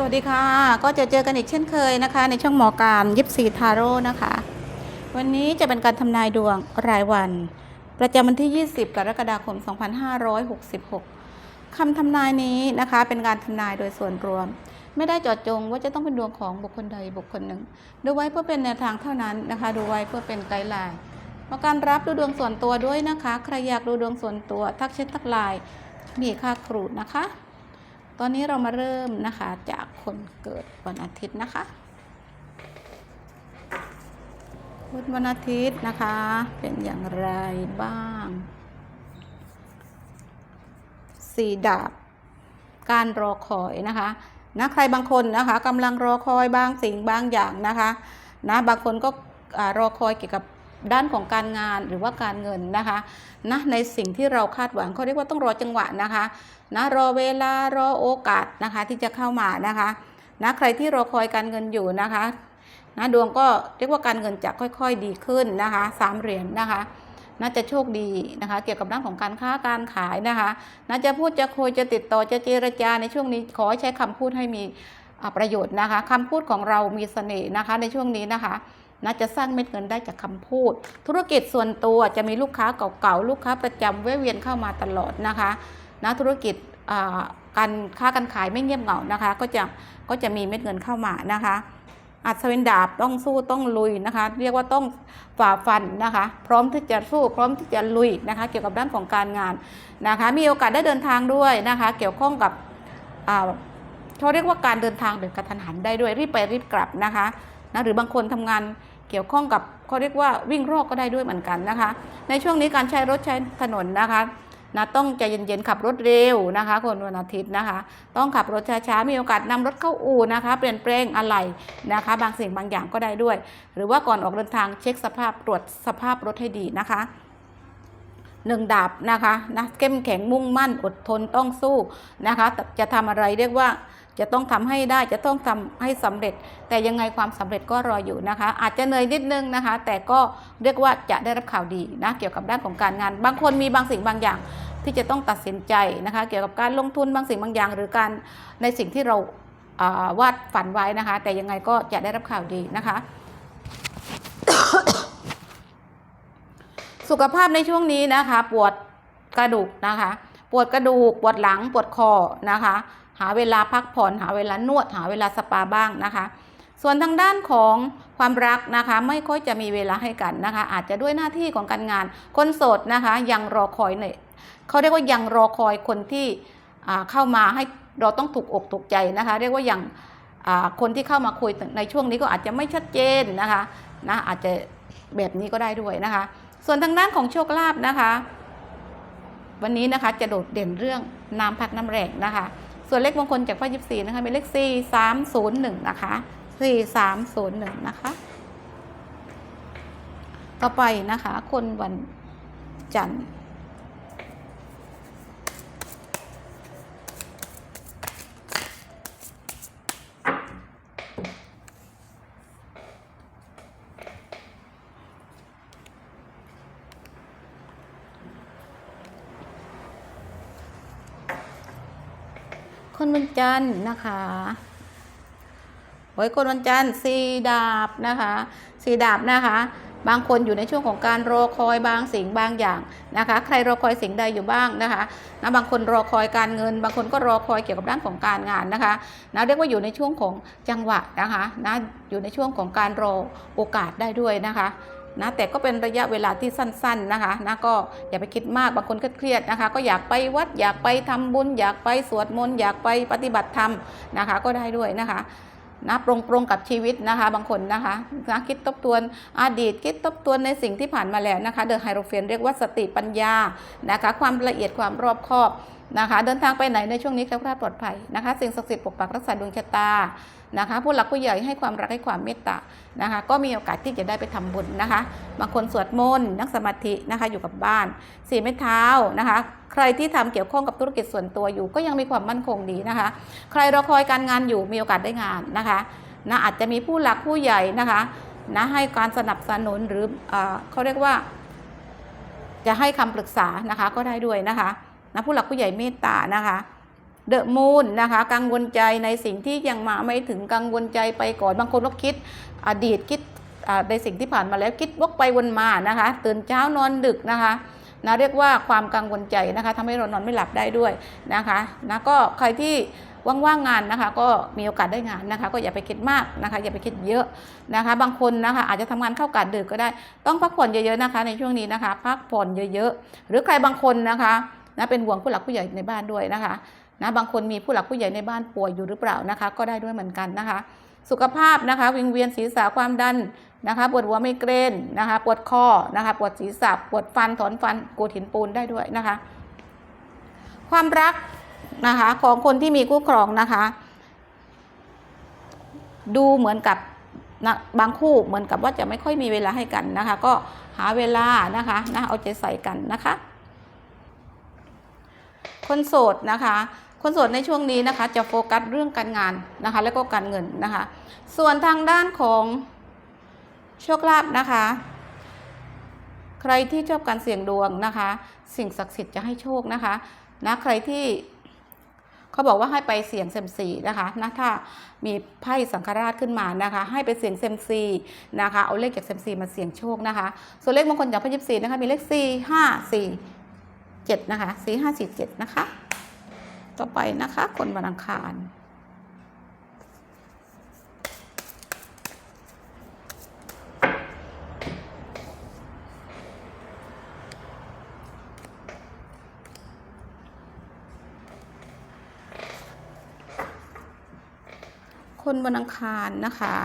สวัสดีค่ะ ก็จะเจอกันอีกเช่นเคยนะคะ ในช่องหมอการยิปซีทาโร่นะคะ วันนี้จะเป็นการทำนายดวงรายวัน ประจำวันที่ 20 กรกฎาคม 2566คำทำนายนี้นะคะเป็นการทำนายโดยส่วนรวม ไม่ได้เจาะจงว่าจะต้องเป็นดวงของบุคคลใดบุคคลหนึ่ง ดูไว้เพื่อเป็นแนวทางเท่านั้นนะคะ ดูไว้เพื่อเป็นไกด์ไลน์มาการรับดูดวงส่วนตัวด้วยนะคะ ใครอยากดูดวงส่วนตัว ทักแชททักไลน์มีค่าครูนะคะ ตอนนี้เรามาเริ่มนะคะจากคนเกิดวันอาทิตย์นะคะพุธวันอาทิตย์นะคะ เป็นอย่างไรบ้างสี่ดาบ การรอคอยนะคะนะใครบางคนนะคะกำลังรอคอยบางสิ่งบางอย่างนะคะนะบางคนก็รอคอยเกี่ยวกับ ด้านของการงานหรือว่าการเงินนะคะนะในสิ่งที่เราคาดหวังเขาเรียกว่าต้องรอจังหวะนะคะนะรอเวลารอโอกาสนะคะที่จะเข้ามานะคะนะใครที่รอคอยการเงินอยู่นะคะนะดวงก็เรียกว่าการเงินจะค่อยๆดีขึ้นนะคะสามเหรียญนะคะน่าจะโชคดีนะคะ เกี่ยวกับด้านของการค้าการขายนะคะน่าจะพูดจะคุยจะติดต่อจะเจรจาในช่วงนี้ขอให้ใช้คำพูดให้มีประโยชน์นะคะคำพูดของเรามีเสน่ห์นะคะในช่วงนี้นะคะ น่าจะสร้างเม็ดเงินได้จากคำพูด ธุรกิจส่วนตัวจะมีลูกค้าเก่าๆ ลูกค้าประจำแวะเวียนเข้ามาตลอดนะคะนะธุรกิจการค้าการขายไม่เงียบเหงานะคะ ก็จะก็จะมีเม็ดเงินเข้ามานะคะอัศวินดาบต้องสู้ต้องลุยนะคะ เรียกว่าต้องฝ่าฟันนะคะ พร้อมที่จะสู้พร้อมที่จะลุยนะคะ เกี่ยวกับด้านของการงานนะคะ มีโอกาสได้เดินทางด้วยนะคะ เกี่ยวข้องกับเขาเรียกว่าการเดินทางแบบกระทันหันได้ด้วยรีบไปรีบกลับนะคะนะหรือบางคนทำงาน เกี่ยวข้องกับเขาเรียกว่าวิ่งรอกก็ได้ด้วยเหมือนกันนะคะ ในช่วงนี้การใช้รถใช้ถนนนะคะนะต้องใจเย็นๆขับรถเร็วนะคะ คนวันอาทิตย์นะคะ ต้องขับรถช้าๆมีโอกาสนำรถเข้าอู่นะคะ เปลี่ยนแปลงอะไรนะคะ บางสิ่งบางอย่างก็ได้ด้วย หรือว่าก่อนออกเดินทางเช็คสภาพตรวจสภาพรถให้ดีนะคะหนึ่งดาบนะคะนะเข้มแข็งมุ่งมั่นอดทนต้องสู้นะคะ จะทำอะไรเรียกว่า จะต้องทำให้ได้จะต้องทำให้สำเร็จ แต่ยังไงความสำเร็จก็รออยู่นะคะ อาจจะเหนื่อยนิดนึงนะคะ แต่ก็เรียกว่าจะได้รับข่าวดีนะเกี่ยวกับด้านของการงาน บางคนมีบางสิ่งบางอย่างที่จะต้องตัดสินใจนะคะ เกี่ยวกับการลงทุนบางสิ่งบางอย่าง หรือการในสิ่งที่เราอ่าวาดฝันไว้นะคะ แต่ยังไงก็จะได้รับข่าวดีนะคะสุขภาพในช่วงนี้นะคะ ปวดกระดูกนะคะ ปวดกระดูก ปวดหลัง ปวดคอนะคะ หาเวลาพักผ่อนหาเวลานวด หาเวลาสปาบ้างนะคะ ส่วนทางด้านของความรักนะคะ ไม่ค่อยจะมีเวลาให้กันนะคะ อาจจะด้วยหน้าที่ของการงาน คนโสดนะคะ ยังรอคอยเนี่ยเขาเรียกว่ายังรอคอยคนที่เข้ามาให้เราต้องถูกอกถูกใจนะคะ เรียกว่ายังอ่าคนที่เข้ามาคุยในช่วงนี้ก็อาจจะไม่ชัดเจนนะคะนะอาจจะแบบนี้ก็ได้ด้วยนะคะ ส่วนทางด้านของโชคลาภนะคะ วันนี้นะคะจะโดดเด่นเรื่องน้ำพักน้ำแรงนะคะ ส่วนเลขมงคลจากพ่อยิบสี่นะคะเป็นเลขสี่สามศูนย์หนึ่งนะคะสี่สามศูนย์หนึ่งนะคะ ต่อไปนะคะ คนวันจันทร์ คนวันจันทร์นะคะโอ้ยคนวันจันทร์สีดาบนะคะสีดาบนะคะ บางคนอยู่ในช่วงของการรอคอยบางสิ่งบางอย่างนะคะ ใครรอคอยสิ่งใดอยู่บ้างนะคะนะบางคนรอคอยการเงิน บางคนก็รอคอยเกี่ยวกับด้านของการงานนะคะนะเรียกว่าอยู่ในช่วงของจังหวะนะคะนะอยู่ในช่วงของการรอโอกาสได้ด้วยนะคะ นะแต่ก็เป็นระยะเวลาที่สั้นๆนะคะนะก็อย่าไปคิดมากบางคนก็เครียดนะคะ ก็อยากไปวัดอยากไปทำบุญ อยากไปสวดมนต์อยากไปปฏิบัติธรรมนะคะ ก็ได้ด้วยนะคะนะปรงปรงกับชีวิตนะคะ บางคนนะคะนะคิดทบทวนอดีตคิดทบทวนในสิ่งที่ผ่านมาแล้วนะคะเดอะไฮโรเฟนเรียกว่าสติปัญญานะคะ ความละเอียดความรอบคอบ นะคะ เดินทางไปไหนในช่วงนี้แคล้วคลาดปลอดภัยนะคะ สิ่งศักดิ์สิทธิ์ปกปักรักษาดวงชะตานะคะ ผู้หลักผู้ใหญ่ให้ความรักให้ความเมตตานะคะ ก็มีโอกาสที่จะได้ไปทำบุญนะคะ บางคนสวดมนต์นั่งสมาธินะคะอยู่กับบ้านสี่ไม้เท้านะคะ ใครที่ทำเกี่ยวข้องกับธุรกิจส่วนตัวอยู่ ก็ยังมีความมั่นคงดีนะคะ ใครรอคอยการงานอยู่มีโอกาสได้งานนะคะนะอาจจะมีผู้หลักผู้ใหญ่นะคะนะให้การสนับสนุนหรือเออเขาเรียกว่า จะให้คำปรึกษานะคะก็ได้ด้วยนะคะ นะผู้หลักผู้ใหญ่เมตตานะคะเดอะมูนนะคะกังวลใจในสิ่งที่ยังมาไม่ถึงกังวลใจไปก่อนบางคนก็คิดอดีตคิดในสิ่งที่ผ่านมาแล้วคิดวกไปวนมานะคะ ตื่นเช้านอนดึกนะคะนะเรียกว่าความกังวลใจนะคะทำให้เรานอนไม่หลับได้ด้วยนะคะนะก็ใครที่ว่างๆงานนะคะ ก็มีโอกาสได้งานนะคะ ก็อย่าไปคิดมากนะคะ อย่าไปคิดเยอะนะคะ บางคนนะคะ อาจจะทำงานเข้ากะดึกก็ได้ ต้องพักผ่อนเยอะๆนะคะ ในช่วงนี้นะคะ พักผ่อนเยอะๆ หรือใครบางคนนะคะ นะเป็นห่วงผู้หลักผู้ใหญ่ในบ้านด้วยนะคะนะบางคนมีผู้หลักผู้ใหญ่ในบ้านป่วยอยู่หรือเปล่านะคะ ก็ได้ด้วยเหมือนกันนะคะ สุขภาพนะคะวิงเวียนศีรษะความดันนะคะ ปวดหัวไมเกรนนะคะ ปวดคอนะคะ ปวดศีรษะปวดฟันถอนฟันกดหินปูนได้ด้วยนะคะ ความรักนะคะของคนที่มีคู่ครองนะคะ ดูเหมือนกับนะบางคู่เหมือนกับว่าจะไม่ค่อยมีเวลาให้กันนะคะ ก็หาเวลานะคะนะเอาใจใส่กันนะคะ คนโสดนะคะ คนโสดในช่วงนี้นะคะ จะโฟกัสเรื่องการงานนะคะ แล้วก็การเงินนะคะ ส่วนทางด้านของโชคลาภนะคะ ใครที่ชอบการเสี่ยงดวงนะคะ สิ่งศักดิ์สิทธิ์จะให้โชคนะคะนะใครที่เขาบอกว่าให้ไปเสี่ยงเซมซีนะคะนะถ้ามีไพ่สังฆราชขึ้นมานะคะ ให้ไปเสี่ยงเซมซีนะคะ เอาเลขจากเซมซีมาเสี่ยงโชคนะคะ ส่วนเลขมงคลจากพระยิบซีนะคะ มีเลขสี่ห้าสี่ เจ็ดนะคะสี่ห้าสี่เจ็ดนะคะ ต่อไปนะคะ คนวันอังคารคนวันอังคารนะคะ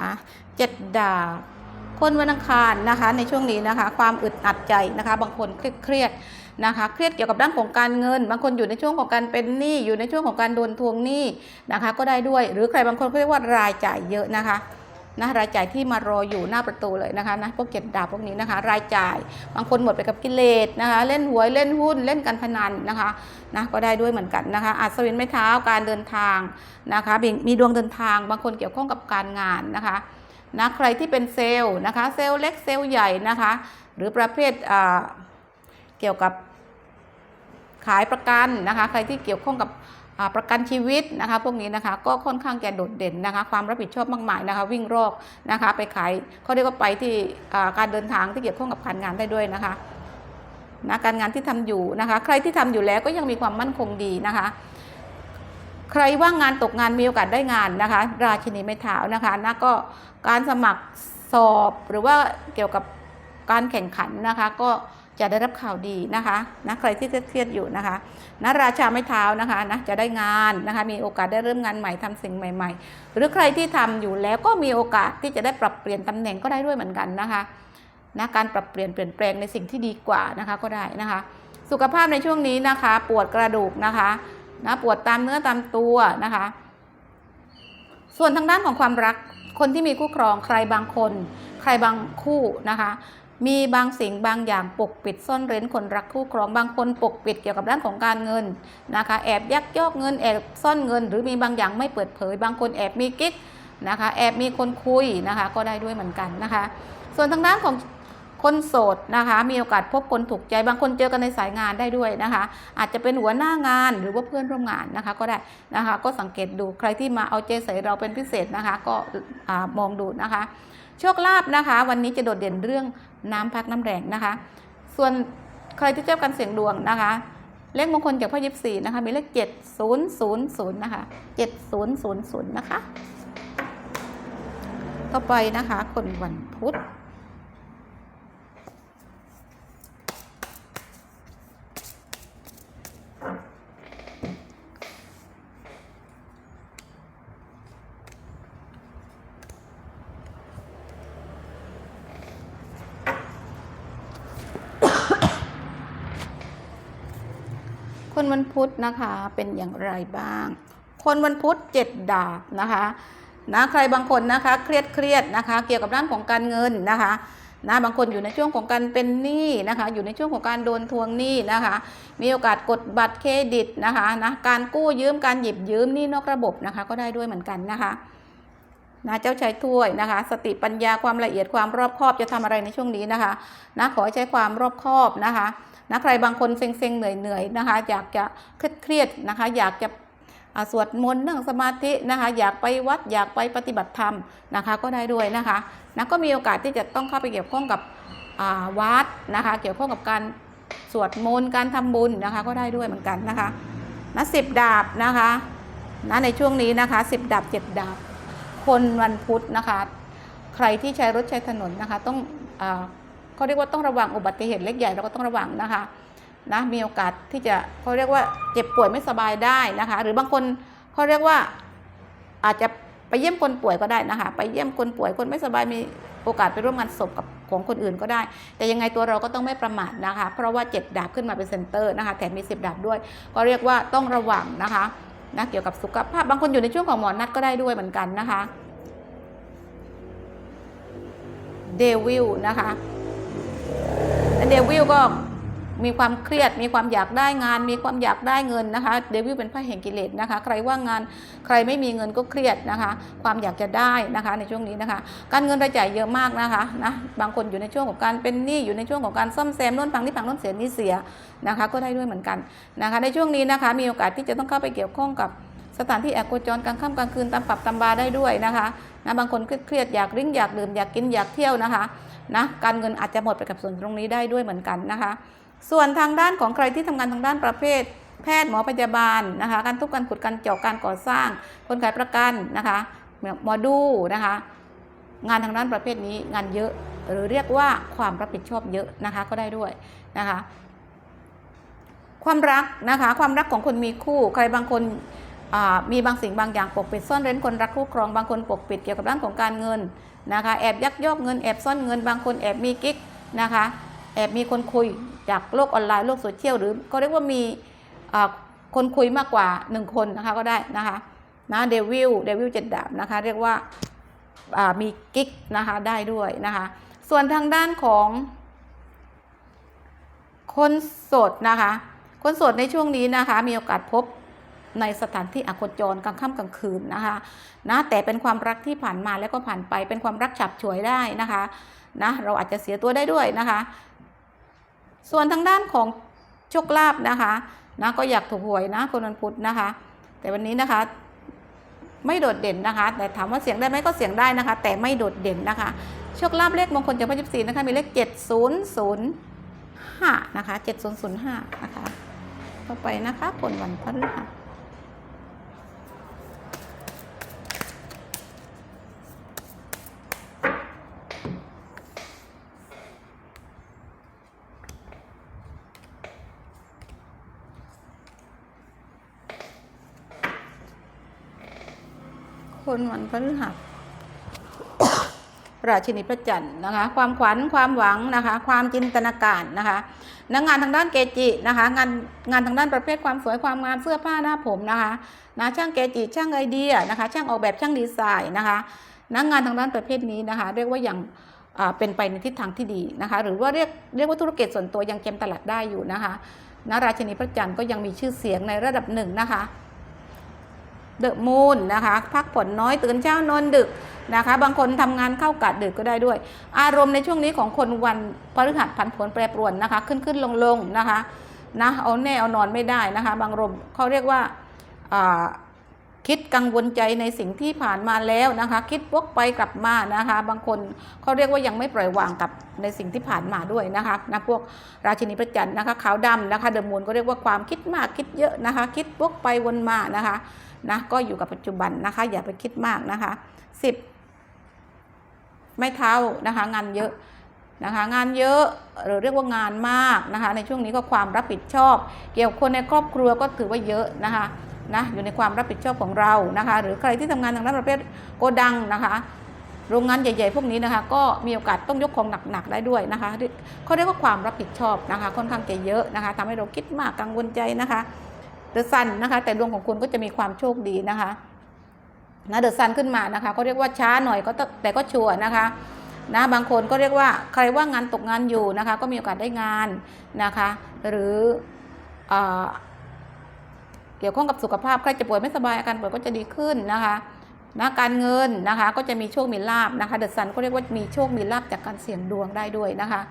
เจ็ดดาบคนวันอังคารนะคะ ในช่วงนี้นะคะ ความอึดอัดใจนะคะ บางคนเครียด นะคะเครียดเกี่ยวกับด้านของการเงิน บางคนอยู่ในช่วงของการเป็นหนี้อยู่ในช่วงของการโดนทวงหนี้นะคะ ก็ได้ด้วยหรือใครบางคนเขาเรียกว่ารายจ่ายเยอะนะคะนะรายจ่ายที่มารออยู่หน้าประตูเลยนะคะนะพวกเก็บดาบพวกนี้นะคะ รายจ่ายบางคนหมดไปกับกิเลสนะคะ เล่นหวยเล่นหุ้นเล่นการพนันนะคะนะก็ได้ด้วยเหมือนกันนะคะอัศวินไม้เท้าการเดินทางนะคะมีดวงเดินทาง บางคนเกี่ยวข้องกับการงานนะคะนะใครที่เป็นเซลล์นะคะ เซลล์เล็กเซลล์ใหญ่นะคะ หรือประเภทอ่าเกี่ยวกับ ขายประกันนะคะ ใครที่เกี่ยวข้องกับประกันชีวิตนะคะพวกนี้นะคะก็ค่อนข้างจะโดดเด่นนะคะ ความรับผิดชอบมากมายนะคะวิ่งรอกนะคะ ไปขายเขาเรียกว่าไปที่การเดินทางที่เกี่ยวข้องกับการงานได้ด้วยนะคะนะการงานที่ทำอยู่นะคะ ใครที่ทำอยู่แล้วก็ยังมีความมั่นคงดีนะคะ ใครว่างงานตกงานมีโอกาสได้งานนะคะ ราชินีไม้เท้านะคะนะก็การสมัครสอบหรือว่าเกี่ยวกับการแข่งขันนะคะ ก็ จะได้รับข่าวดีนะคะนะใครที่เครียดอยู่นะคะนะราชาไม้เท้านะคะนะจะได้งานนะคะมีโอกาสได้เริ่มงานใหม่ทำสิ่งใหม่ ๆ หรือใครที่ทำอยู่แล้วก็มีโอกาสที่จะได้ปรับเปลี่ยนตำแหน่งก็ได้ด้วยเหมือนกันนะคะนะการปรับเปลี่ยนเปลี่ยนแปลงในสิ่งที่ดีกว่านะคะก็ได้นะคะ สุขภาพในช่วงนี้นะคะ ปวดกระดูกนะคะนะปวดตามเนื้อตามตัวนะคะ ส่วนทางด้านของความรักคนที่มีคู่ครองใครบางคน ใครบางคู่นะคะ มีบางสิ่งบางอย่างปกปิดซ่อนเร้นคนรักคู่ครองบางคนปกปิดเกี่ยวกับด้านของการเงินนะคะแอบยักยอกเงินแอบซ่อนเงิน หรือมีบางอย่างไม่เปิดเผย บางคนแอบมีกิ๊กนะคะแอบมีคนคุยนะคะก็ได้ด้วยเหมือนกันนะคะ ส่วนทางด้านของคนโสดนะคะมีโอกาสพบคนถูกใจบางคนเจอกันในสายงานได้ด้วยนะคะ อาจจะเป็นหัวหน้างานหรือว่าเพื่อนร่วมงานนะคะก็ได้นะคะก็สังเกตดูใครที่มาเอาใจใส่เราเป็นพิเศษนะคะก็อมองดูนะคะ โชคลาภนะคะ วันนี้จะโดดเด่นเรื่องน้ำพักน้ำแรงนะคะ ส่วนใครที่เจ้ากันเสียงดวงนะคะ เลขมงคลจากพ่อยิบสี่นะคะ มีเลขเจ็ดศูนย์ศูนย์ศูนย์นะคะเจ็ดศูนย์ศูนย์ศูนย์นะคะ ต่อไปนะคะ คนวันพุธ คนวันพุธนะคะเป็นอย่างไรบ้าง คนวันพุธเจ็ดดาบนะคะนะใครบางคนนะคะเครียดเครียดนะคะ เกี่ยวกับด้านของการเงินนะคะนะบางคนอยู่ในช่วงของการเป็นหนี้นะคะ อยู่ในช่วงของการโดนทวงหนี้นะคะ มีโอกาสกดบัตรเครดิตนะคะนะการกู้ยืมการหยิบยืมหนี้นอกระบบนะคะ ก็ได้ด้วยเหมือนกันนะคะนะเจ้าชายถ้วยนะคะ สติปัญญาความละเอียดความรอบคอบจะทำอะไรในช่วงนี้นะคะนะขอใช้ความรอบคอบนะคะ นะใครบางคนเซ็งๆเหนื่อยๆนะคะอยากจะเครียดนะคะอยากจะสวดมนต์นั่งสมาธินะคะอยากไปวัดอยากไปปฏิบัติธรรมนะคะก็ได้ด้วยนะคะนะก็มีโอกาสที่จะต้องเข้าไปเกี่ยวข้องกับวัดนะคะเกี่ยวข้องกับการสวดมนต์การทำบุญนะคะก็ได้ด้วยเหมือนกันนะคะนะสิบดาบนะคะนะในช่วงนี้นะคะสิบดาบเจ็ดดาบ คนวันพุธนะคะ ใครที่ใช้รถใช้ถนนนะคะต้องอ เขาเรียกว่าต้องระวังอุบัติเหตุเล็กใหญ่เราก็ต้องระวังนะคะนะมีโอกาสที่จะเขาเรียกว่าเจ็บป่วยไม่สบายได้นะคะ หรือบางคนเขาเรียกว่าอาจจะไปเยี่ยมคนป่วยก็ได้นะคะ ไปเยี่ยมคนป่วยคนไม่สบายมีโอกาสไปร่วมงานศพกับของคนอื่นก็ได้ แต่ยังไงตัวเราก็ต้องไม่ประมาทนะคะ เพราะว่าเจ็ดดาบขึ้นมาเป็นเซนเตอร์นะคะแถมมีสิบดาบด้วย ก็เรียกว่าต้องระวังนะคะนะเกี่ยวกับสุขภาพบางคนอยู่ในช่วงของหมอนัดก็ได้ด้วยเหมือนกันนะคะเดวิลนะคะ เดวิลก็มีความเครียด มีความอยากได้งาน มีความอยากได้เงินนะคะ เดวิลเป็นไพ่แห่งกิเลสนะคะ ใครว่างงาน ใครไม่มีเงินก็เครียดนะคะ ความอยากจะได้นะคะ ในช่วงนี้นะคะ การเงินรายจ่ายเยอะมากนะคะ นะ บางคนอยู่ในช่วงของการเป็นหนี้ อยู่ในช่วงของการซ่อมแซมน่นพังนี่พังน่นเสียนี่เสียนะคะ ก็ได้ด้วยเหมือนกันนะคะ ในช่วงนี้นะคะ มีโอกาสที่จะต้องเข้าไปเกี่ยวข้องกับ สถานที่แอกโคจรกลางค่ำกลางคืนตามปรับตามบาได้ด้วยนะคะนะบางคนเครียดอยากริ้งอยากดื่มอยากกินอยากเที่ยวนะคะนะการเงินอาจจะหมดไปกับส่วนตรงนี้ได้ด้วยเหมือนกันนะคะ ส่วนทางด้านของใครที่ทำงานทางด้านประเภท แพทย์หมอพยาบาลนะคะ การทุบการขุดการเจาะการก่อสร้าง คนขายประกันนะคะหมอดูนะคะ งานทางด้านประเภทนี้งานเยอะ หรือเรียกว่าความรับผิดชอบเยอะนะคะก็ได้ด้วยนะคะ ความรักนะคะ ความรักของคนมีคู่ ใครบางคน มีบางสิ่งบางอย่างปกปิดซ่อนเร้นคนรักคู่ครองบางคนปกปิดเกี่ยวกับด้านของการเงินนะคะแอบยักยอกเงินแอบซ่อนเงินบางคนแอบมีกิ๊กนะคะแอบมีคนคุยจากโลกออนไลน์โลกโซเชียลหรือก็เรียกว่ามีคนคุยมากกว่า 1 คนนะคะก็ได้นะคะนะเดวิลเดวิลเจ็ดดาบนะคะเรียกว่ามีกิ๊กนะคะได้ด้วยนะคะส่วนทางด้านของคนโสดนะคะคนโสดในช่วงนี้นะคะมีโอกาสพบ ในสถานที่อโคจรกลางค่ำกลางคืนนะคะนะแต่เป็นความรักที่ผ่านมาแล้วก็ผ่านไปเป็นความรักฉับฉวยได้นะคะนะเราอาจจะเสียตัวได้ด้วยนะคะ ส่วนทางด้านของโชคลาภนะคะนะก็อยากถูกหวยนะคนวันพุธนะคะ แต่วันนี้นะคะไม่โดดเด่นนะคะ แต่ถามว่าเสียงได้ไหมก็เสียงได้นะคะ แต่ไม่โดดเด่นนะคะโชคลาภเลขมงคลจากพระยิบสีนะคะมีเลข7005นะคะ7005นะคะ ต่อไปนะคะผลวันพฤหัส คนวันพฤหัสราชินีพระจันทร์นะคะ ความขวัญความหวังนะคะ ความจินตนาการนะคะนักงานทางด้านเกจินะคะ งานงานทางด้านประเภทความสวยความงามเสื้อผ้าหน้าผมนะคะนะช่างเกจิช่างไอเดียนะคะ ช่างออกแบบช่างดีไซน์นะคะนักงานทางด้านประเภทนี้นะคะ เรียกว่าอย่างเป็นไปในทิศทางที่ดีนะคะ หรือว่าเรียกเรียกว่าธุรกิจส่วนตัวยังเกมตลาดได้อยู่นะคะนะราชินีพระจันทร์ก็ยังมีชื่อเสียงในระดับหนึ่งนะคะ เดอะมูนนะคะพักผ่อนน้อยตื่นเช้านอนดึกนะคะ บางคนทำงานเข้ากะดึกก็ได้ด้วย อารมณ์ในช่วงนี้ของคนวันพฤหัสผันผวนแปรปรวนนะคะ ขึ้นขึ้นลงลงนะคะนะเอาแน่เอานอนไม่ได้นะคะ บางรมเขาเรียกว่าคิดกังวลใจในสิ่งที่ผ่านมาแล้วนะคะ คิดวกไปกลับมานะคะ บางคนเขาเรียกว่ายังไม่ปล่อยวางกับในสิ่งที่ผ่านมาด้วยนะคะนะพวกราชินีพระจันธ์นะคะขาวดำนะคะเดอะมูนก็เรียกว่าความคิดมากคิดเยอะนะคะ คิดวกไปวนมานะคะ นะก็อยู่กับปัจจุบันนะคะ อย่าไปคิดมากนะคะสิบไม่เท่านะคะงานเยอะนะคะงานเยอะหรือเรียกว่างานมากนะคะ ในช่วงนี้ก็ความรับผิดชอบ เกี่ยวกับคนในครอบครัวก็ถือว่าเยอะนะคะนะอยู่ในความรับผิดชอบของเรานะคะ หรือใครที่ทำงานทางด้านประเภทโกดังนะคะโรงงานใหญ่ๆ พวกนี้นะคะ ก็มีโอกาสต้องยกของหนักๆได้ด้วยนะคะเขาเรียกว่าความรับผิดชอบนะคะ ค่อนข้างจะเยอะนะคะทำให้เราคิดมากกังวลใจนะคะ เดอะซันนะคะ แต่ดวงของคุณก็จะมีความโชคดีนะคะนะเดอะซันขึ้นมานะคะเขาเรียกว่าช้าหน่อยก็แต่ก็ชัวร์นะคะนะบางคนก็เรียกว่าใครว่างงานตกงานอยู่นะคะ ก็มีโอกาสได้งานนะคะ หรือเออเกี่ยวข้องกับสุขภาพใครจะป่วยไม่สบายอาการป่วยก็จะดีขึ้นนะคะนะการเงินนะคะก็จะมีโชคมีลาบนะคะเดอะซันก็เรียกว่ามีโชคมีลาบจากการเสี่ยงดวงได้ด้วยนะคะ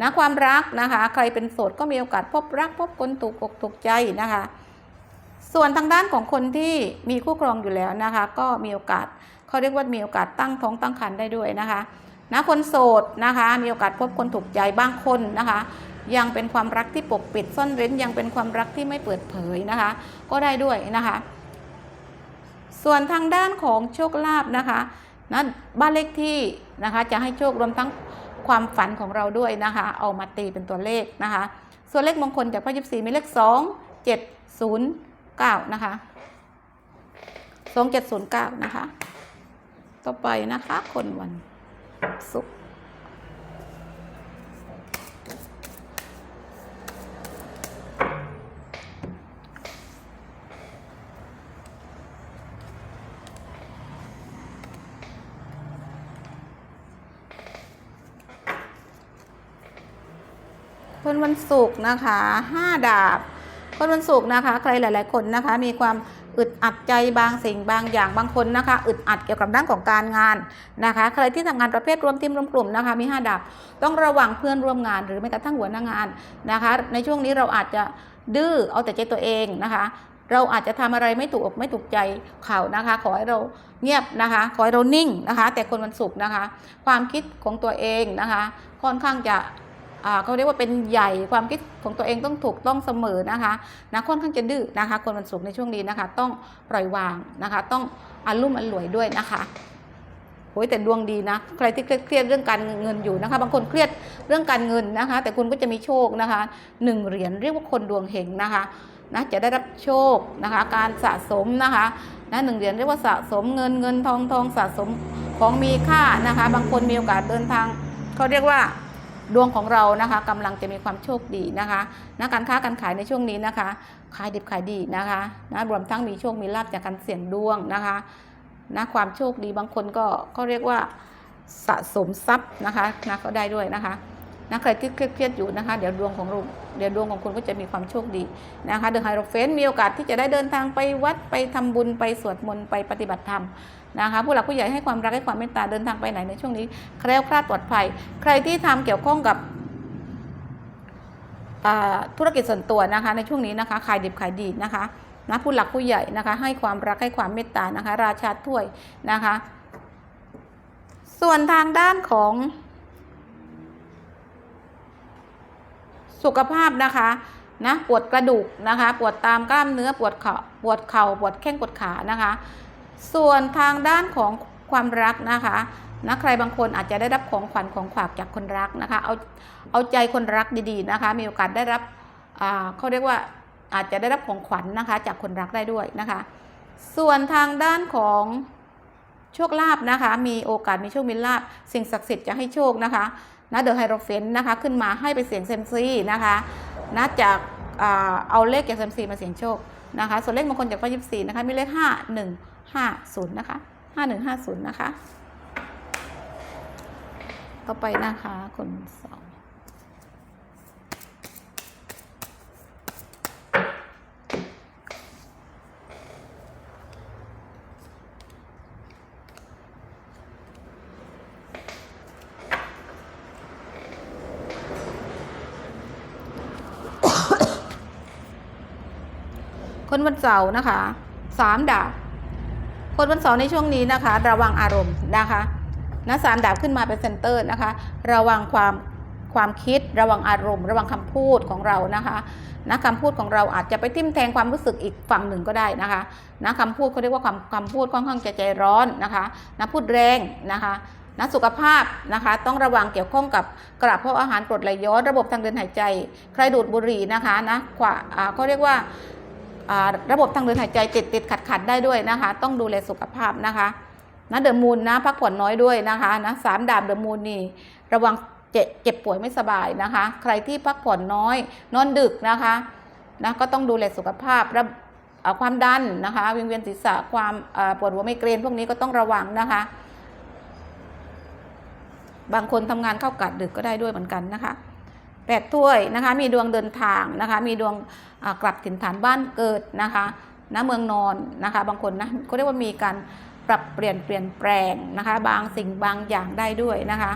นะความรักนะคะ ใครเป็นโสดก็มีโอกาสพบรักพบคนถูกอกถูกใจนะคะ ส่วนทางด้านของคนที่มีคู่ครองอยู่แล้วนะคะ ก็มีโอกาสเขาเรียกว่ามีโอกาสตั้งท้องตั้งครรภ์ได้ด้วยนะคะนะคนโสดนะคะ มีโอกาสพบคนถูกใจบางคนนะคะ ยังเป็นความรักที่ปกปิดซ่อนเร้นยังเป็นความรักที่ไม่เปิดเผยนะคะ ก็ได้ด้วยนะคะ ส่วนทางด้านของโชคลาภนะคะนะบ้านเลขที่นะคะจะให้โชครวมทั้งความฝันของเราด้วยนะคะ เอามาตีเป็นตัวเลขนะคะ ส่วนเลขมงคลจากพระยิบสีมีเลข2 7 0 9น ก้านะคะ2709นะคะ ต่อไปนะคะ คนวันศุกร์คนวันศุกร์นะคะห้าดาบ คนวันศุกร์นะคะ ใครหลาย ๆ คนนะคะ มีความอึดอัดใจบางสิ่งบางอย่างบางคนนะคะ อึดอัดเกี่ยวกับด้านของการงานนะคะ ใครที่ทำงานประเภทรวมทีมรวมกลุ่มนะคะ มี 5 ดับ ต้องระวังเพื่อนร่วมงาน หรือแม้กระทั่งหัวหน้างานนะคะ ในช่วงนี้เราอาจจะดื้อเอาแต่ใจตัวเองนะคะเราอาจจะทำอะไรไม่ถูกอกไม่ถูกใจเขานะคะ ขอให้เราเงียบนะคะ ขอให้เรานิ่งนะคะ แต่คนวันศุกร์นะคะ ความคิดของตัวเองนะคะ ค่อนข้างจะ เขาเรียกว่าเป็นใหญ่ความคิดของตัวเองต้องถูกต้องเสมอนะคะนะค่อนข้างจะดื้อนะคะ คนวันศุกร์ในช่วงนี้นะคะ ต้องปล่อยวางนะคะ ต้องอารมุ่มอร่วยด้วยนะคะโอ้ยแต่ดวงดีนะ ใครที่เครียดเรื่องการเงินอยู่นะคะ บางคนเครียดเรื่องการเงินนะคะ แต่คุณก็จะมีโชคนะคะหนึ่งเหรียญเรียกว่าคนดวงเฮงนะคะนะจะได้รับโชคนะคะ การสะสมนะคะนะหนึ่งเหรียญเรียกว่าสะสมเงินเงินทองทองสะสมของมีค่านะคะ บางคนมีโอกาสเดินทางเขาเรียกว่า ดวงของเรานะคะกำลังจะมีความโชคดีนะคะนะการค้าการขายในช่วงนี้นะคะ ขายดิบขายดีนะคะนะรวมทั้งมีโชคมีลาบจากการเสี่ยงดวงนะคะนะความโชคดีบางคนก็เขาเรียกว่าสะสมทรัพย์นะคะนะก็ได้ด้วยนะคะ นะใครที่เครียดๆอยู่นะคะ เดี๋ยวดวงของเราเดี๋ยวดวงของคุณก็จะมีความโชคดีนะคะเดอะไฮโรเฟนมีโอกาสที่จะได้เดินทางไปวัดไปทำบุญไปสวดมนต์ไปปฏิบัติธรรมนะคะผู้หลักผู้ใหญ่ให้ความรักให้ความเมตตาเดินทางไปไหนในช่วงนี้แคล้วคลาดปลอดภัย ใครที่ทำเกี่ยวข้องกับธุรกิจส่วนตัวนะคะในช่วงนี้นะคะขายดิบขายดีนะคะนะผู้หลักผู้ใหญ่นะคะให้ความรักให้ความเมตตานะคะ ราชาถ้วยนะคะ ส่วนทางด้านของ สุขภาพนะคะนะปวดกระดูกนะคะ ปวดตามกล้ามเนื้อปวดเข่าปวดเข่าปวดแข้งปวดขานะคะ ส่วนทางด้านของความรักนะคะนะใครบางคนอาจจะได้รับของขวัญของฝากจากคนรักนะคะเอาเอาใจคนรักดีๆนะคะ มีโอกาสได้รับอ่าเขาเรียกว่าอาจจะได้รับของขวัญนะคะ จากคนรักได้ด้วยนะคะ ส่วนทางด้านของโชคลาภนะคะ มีโอกาสมีโชคมีลาภสิ่งศักดิ์สิทธิ์จะให้โชคนะคะ นะเดอะไฮโรเฟนนะคะขึ้นมาให้ไปเสียงเซมซีนะคะนะจากอ่าเอาเลขจากเซมซีมาเสียงโชคนะคะส่วนเลขมงคลจากพระยิบสี่นะคะมีเลขห้าหนึ่งห้าศูนย์นะคะห้าหนึ่งห้าศูนย์นะคะต่อไปนะคะคนสอง คนวันเสาร์นะคะสามดาบคนวันเสาร์ในช่วงนี้นะคะ ระวังอารมณ์นะคะนะสามดาบขึ้นมาเป็นเซนเตอร์นะคะ ระวังความความคิดระวังอารมณ์ ระวังคำพูดของเรานะคะนะคำพูดของเราอาจจะไปทิ่มแทงความรู้สึกอีกฝั่งหนึ่งก็ได้นะคะนะคำพูดเขาเรียกว่าคำคำพูดค่อนข้างจะใจร้อนนะคะนะพูดแรงนะคะนะสุขภาพนะคะต้องระวังเกี่ยวข้องกับกระเพาะอาหารกรดไหลย้อนระบบทางเดินหายใจ ใครดูดบุหรี่นะคะนะขวาเขาเรียกว่า ระบบทางเดินหายใจติดติดขัดขัดได้ด้วยนะคะ ต้องดูแลสุขภาพนะคะนะเดอะมูนนะพักผ่อนน้อยด้วยนะคะนะสามดาบเดอะมูนนี่ระวังเจ็บเจ็บป่วยไม่สบายนะคะ ใครที่พักผ่อนน้อย นอนดึกนะคะนะก็ต้องดูแลสุขภาพระอ่าความดันนะคะวิงเวียนศีรษะความปวดหัวไม่เกรนพวกนี้ก็ต้องระวังนะคะ บางคนทำงานเข้ากะดึกก็ได้ด้วยเหมือนกันนะคะ แปดถ้วยนะคะมีดวงเดินทางนะคะมีดวงกลับถิ่นฐานบ้านเกิดนะคะณเมืองนอนนะคะบางคนนะเขาเรียกว่ามีการปรับเปลี่ยนเปลี่ยนแปลงนะคะบางสิ่งบางอย่างได้ด้วยนะคะ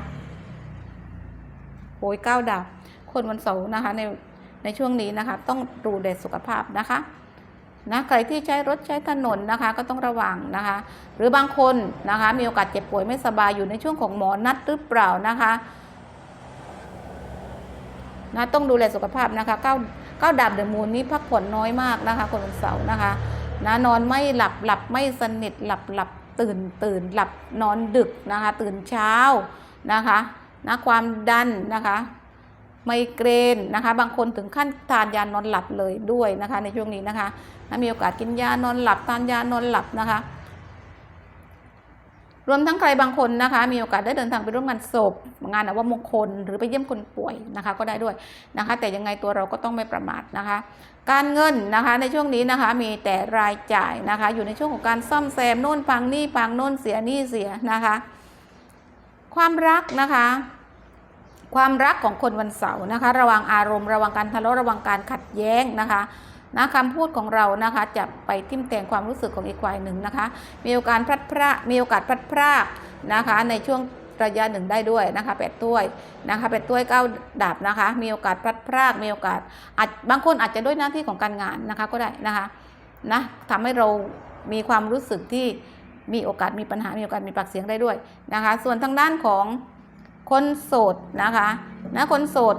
โอ้ยเก้าดาบคนวันเสาร์นะคะในในช่วงนี้นะคะต้องดูแลสุขภาพนะคะนะใครที่ใช้รถใช้ถนนนะคะก็ต้องระวังนะคะ หรือบางคนนะคะมีโอกาสเจ็บป่วยไม่สบายอยู่ในช่วงของหมอนัดหรือเปล่านะคะ นะต้องดูแลสุขภาพนะคะก้าเก้าดาบเดอะมูนนี้พักผ่อนน้อยมากนะคะคนวันเสาร์นะคะนะนอนไม่หลับหลับไม่สนิทหลับหลับตื่นตื่นหลับนอนดึกนะคะ ตื่นเช้านะคะนะความดันนะคะไมเกรนนะคะ บางคนถึงขั้นทานยานอนหลับเลยด้วยนะคะ ในช่วงนี้นะคะมีโอกาสกินยานอนหลับทานยานอนหลับนะคะ รวมทั้งใครบางคนนะคะ มีโอกาสได้เดินทางไปร่วมงานศพ งานอวมงคล หรือไปเยี่ยมคนป่วยนะคะ ก็ได้ด้วยนะคะ แต่ยังไงตัวเราก็ต้องไม่ประมาทนะคะ การเงินนะคะในช่วงนี้นะคะ มีแต่รายจ่ายนะคะ อยู่ในช่วงของการซ่อมแซมโน่นพังนี่พังโน่นเสียนี่เสียนะคะ ความรักนะคะความรักของคนวันเสาร์นะคะ ระวังอารมณ์ระวังการทะเลาะระวังการขัดแย้งนะคะ นะคำพูดของเรานะคะจะไปทิ่มแทงความรู้สึกของอีกฝ่ายหนึ่งนะคะ มีโอกาสพลัดพรากมีโอกาสพลัดพรากนะคะในช่วงระยะหนึ่งได้ด้วยนะคะแปดถ้วยนะคะแปดถ้วยเก้าดาบนะคะ มีโอกาสพลัดพรากมีโอกาสอาจบางคนอาจจะด้วยหน้าที่ของการงานนะคะก็ได้นะคะนะทำให้เรามีความรู้สึกที่มีโอกาสมีปัญหา มีโอกาสมีปากเสียงได้ด้วยนะคะ ส่วนทางด้านของคนโสดนะคะนะคนโสด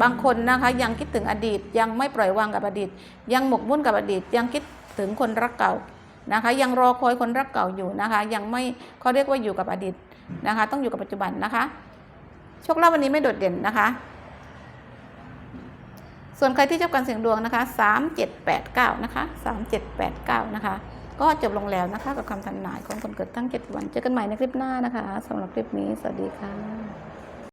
บางคนนะคะยังคิดถึงอดีต ยังไม่ปล่อยวางกับอดีต ยังหมกมุ่นกับอดีต ยังคิดถึงคนรักเก่านะคะ ยังรอคอยคนรักเก่าอยู่นะคะ ยังไม่เขาเรียกว่าอยู่กับอดีตนะคะ ต้องอยู่กับปัจจุบันนะคะโชคลาภวันนี้ไม่โดดเด่นนะคะ ส่วนใครที่ชอบการเสี่ยงดวงนะคะ3789นะคะ3789นะคะก็จบลงแล้วนะคะกับคำทำนายของคนเกิดตั้ง7วัน เจอกันใหม่ในคลิปหน้านะคะสำหรับคลิปนี้ สวัสดีค่ะ